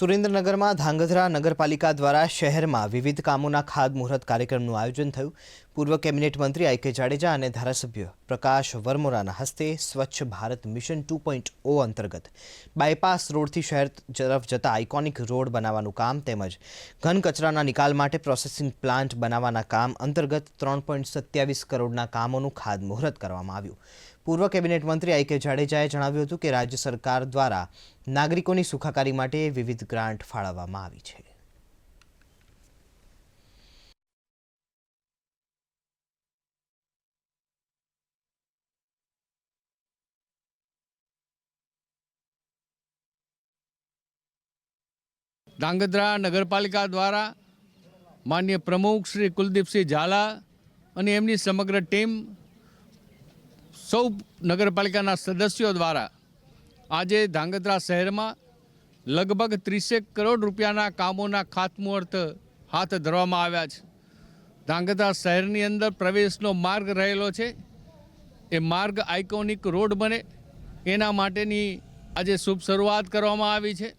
સુરેન્દ્રનગરમાં ધાંગધ્રા નગરપાલિકા દ્વારા શહેરમાં વિવિધ કામોના ખાતમુહૂર્ત કાર્યક્રમનું આયોજન થયું. પૂર્વ કેબિનેટ મંત્રી આઈ કે જાડેજા અને ધારાસભ્ય પ્રકાશ વરમોરાના હસ્તે Swachh Bharat mission two point O અંતર્ગત બાયપાસ રોડથી શહેર તરફ જતા આઇકોનિક રોડ બનાવવાનું કામ તેમજ ઘન કચરાના નિકાલ માટે પ્રોસેસિંગ પ્લાન્ટ બનાવવાના કામ અંતર્ગત ત્રણ પોઈન્ટ સત્યાવીસ કરોડના કામોનું ખાતમુહૂર્ત કરવામાં આવ્યું. પૂર્વ કેબિનેટ મંત્રી આઈ કે જાડેજાએ જણાવ્યું હતું કે રાજ્ય સરકાર દ્વારા નાગરિકોની સુખાકારી માટે વિવિધ ગ્રાન્ટ ફાળવવામાં આવી છે. ધાંગધ્રા નગરપાલિકા દ્વારા માન્ય પ્રમુખ શ્રી કુલદીપસિંહ ઝાલા અને એમની સમગ્ર ટીમ સૌ નગરપાલિકાના સદસ્યો દ્વારા આજે ધ્રાંગધ્રા શહેરમાં લગભગ ત્રીસેક કરોડ રૂપિયાના કામોના ખાતમુહૂર્ત હાથ ધરવામાં આવ્યા છે. ધ્રાંગધ્રા શહેરની અંદર પ્રવેશનો માર્ગ રહેલો છે. એ માર્ગ આઇકોનિક રોડ બને. એના માટેની આજે શુભ શરૂઆત કરવામાં આવી છે.